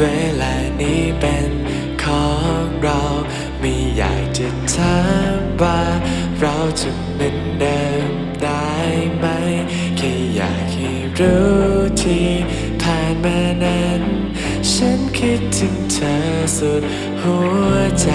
เวลานี้เป็นของเราไม่อยากจะถามว่าเราจะเหมือนเดิมได้ไหม แค่อยากให้รู้ที่ผ่านมานั้น ฉันคิดถึงเธอสุดหัวใจ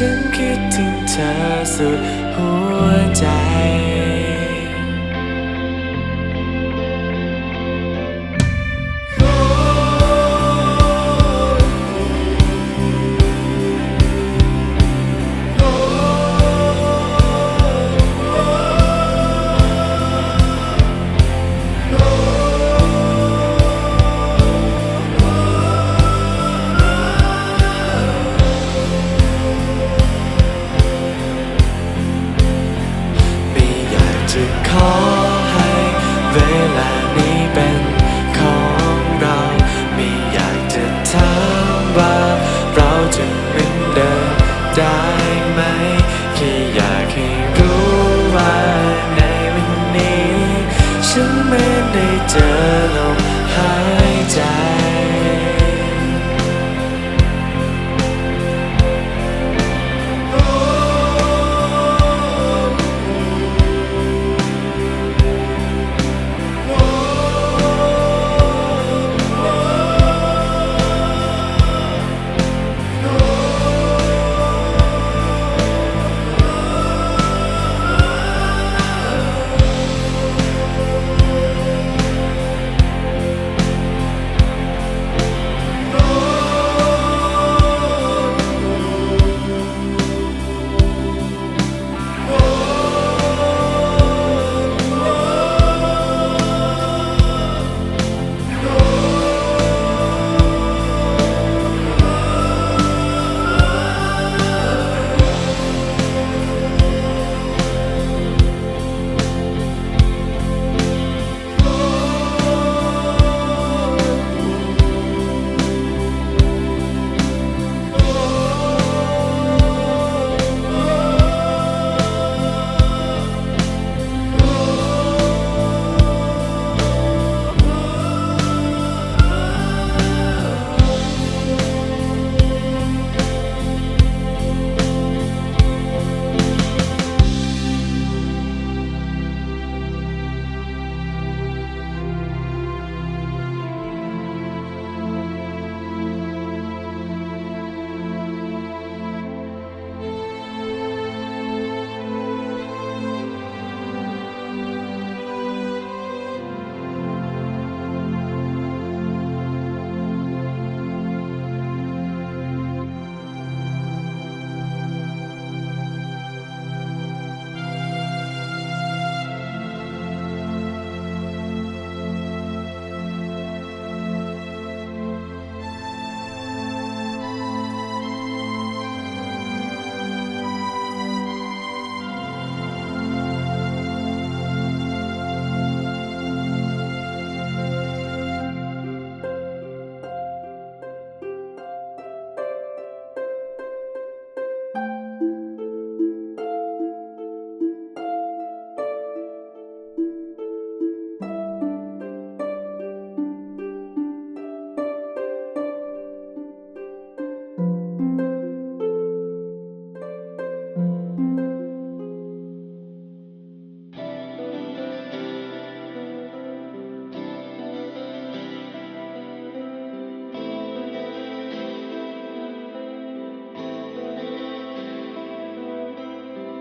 ฉันคิดถึงเธอสุดหัวใจ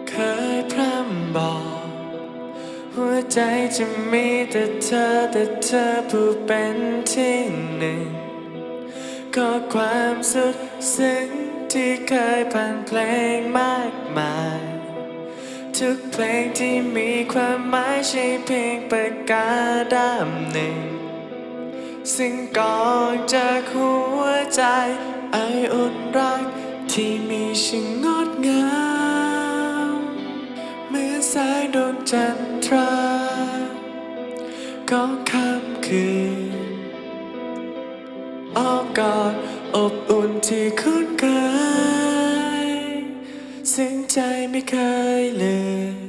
เคยพร่ำบอก หัวใจจะมีแต่เธอแต่เธอผู้เป็นที่หนึ่ง ก็ความสุดซึ้งที่เคยผ่านเพลงมากมาย ทุกเพลงที่มีความหมายใช่เพียงปากกาด้ามหนึ่ง ซึ่งกองจากหัวใจไออุ่นรักที่มีชะงด จันทราของค่ำคืนอ้อมกอดอบอุ่นที่คุ้นเคย ซึ่งใจไม่เคยลืม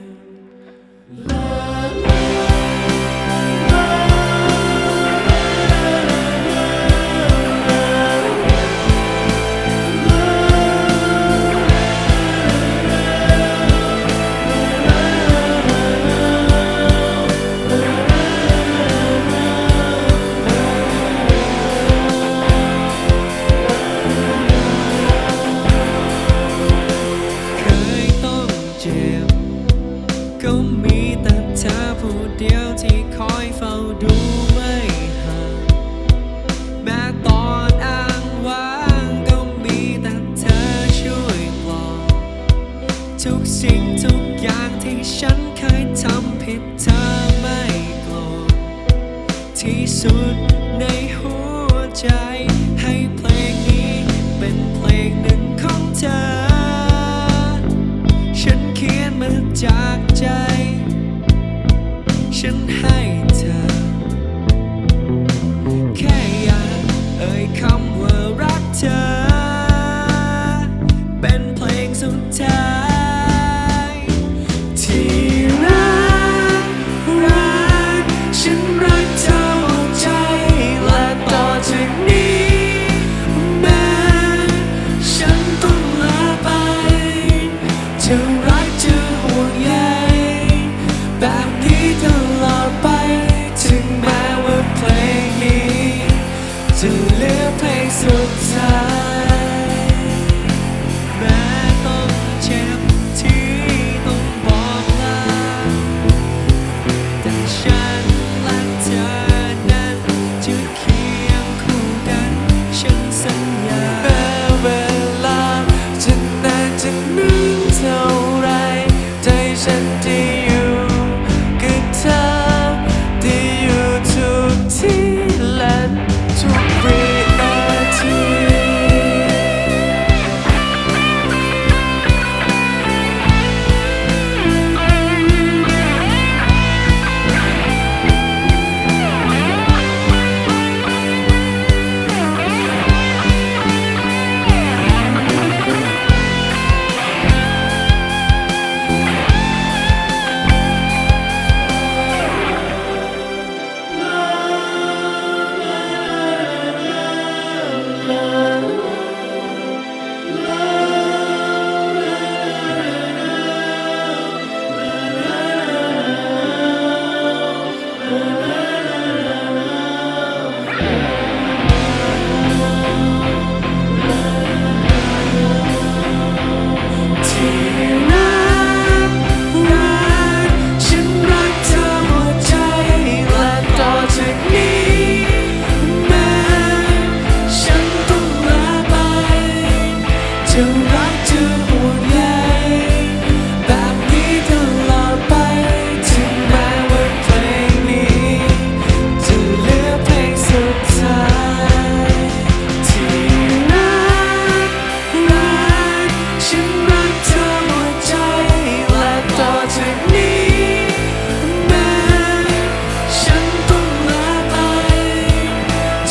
ทุกสิ่งทุกอย่างที่ฉันเคยทำผิดเธอไม่โกรธที่สุดในหัวใจให้เพลงนี้เป็นเพลงหนึ่งของเธอ ฉันเขียนมาจากใจ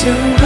You.